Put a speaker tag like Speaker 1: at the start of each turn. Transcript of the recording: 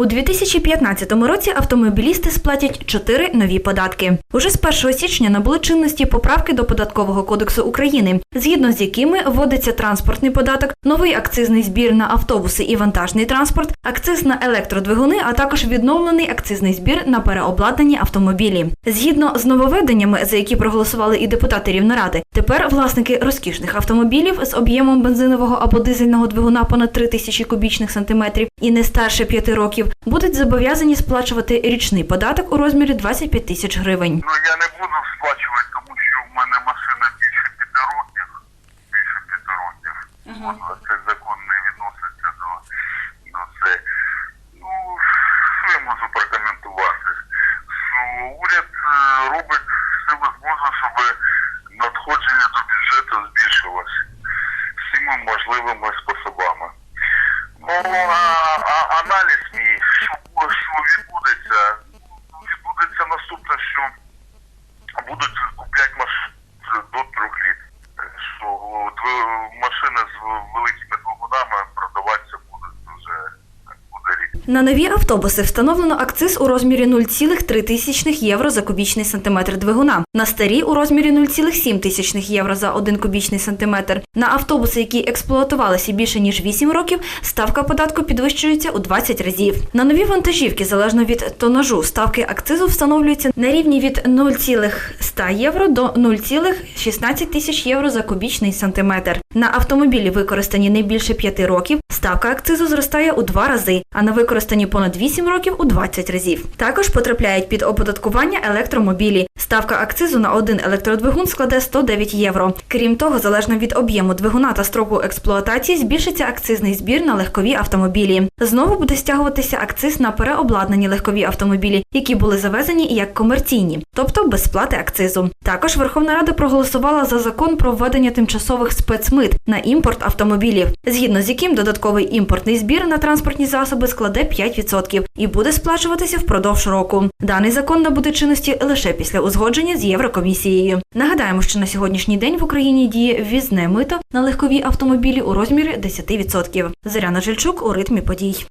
Speaker 1: У 2015 році автомобілісти сплатять чотири нові податки. Уже з 1 січня набули чинності поправки до податкового кодексу України, згідно з якими вводиться транспортний податок, новий акцизний збір на автобуси і вантажний транспорт, акциз на електродвигуни, а також відновлений акцизний збір на переобладнані автомобілі. Згідно з нововведеннями, за які проголосували і депутати Рівноради, тепер власники розкішних автомобілів з об'ємом бензинового або дизельного двигуна понад 3 тисячі кубічних сантиметрів і не старше 5 років будуть зобов'язані сплачувати річний податок у розмірі 25 тисяч гривень.
Speaker 2: Ну я не буду сплачувати, тому що в мене машина більше п'яти років. Більше п'яти років. А Це закон не відноситься до, до це. Ну, що я можу прокоментувати? Що уряд е, робить все можливе, щоб надходження до бюджету збільшилось всіма можливими способами. Ну, а, а аналіз мій, що, що відбудеться, відбудеться наступне, що будуть купляти машини до трьох літ. Що дви- машини з великими двигунами продаватися будуть дуже буде рік.
Speaker 1: На нові автобуси встановлено акциз у розмірі 0,3 тисячних євро за кубічний сантиметр двигуна, на старі у розмірі 0,7 тисячних євро за 1 кубічний сантиметр. На автобуси, які експлуатувалися більше ніж 8 років, ставка податку підвищується у 20 разів. На нові вантажівки, залежно від тонажу, ставки акцизу встановлюються на рівні від 0,100 євро до 0,16 тисяч євро за кубічний сантиметр. На автомобілі, використані не більше 5 років, ставка акцизу зростає у 2 рази, а на використані понад 8 років у 20 разів. Також потрапляють під оподаткування електромобілі. Ставка акцизу на один електродвигун складе 109 євро. Крім того, залежно від об'єму двигуна та строку експлуатації, збільшиться акцизний збір на легкові автомобілі. Знову буде стягуватися акциз на переобладнані легкові автомобілі, які були завезені як комерційні, тобто без сплати акцизу. Також Верховна Рада проголосувала за закон про введення тимчасових спецмит на імпорт автомобілів, згідно з яким додатковий імпортний збір на транспортні засоби складе 5% і буде сплачуватися впродовж року. Даний закон набуде чинності лише після узгодження з Єврокомісією. Нагадаємо, що на сьогоднішній день в Україні діє ввізне мито на легкові автомобілі у розмірі 10%. Зоряна Жильчук у ритмі подій.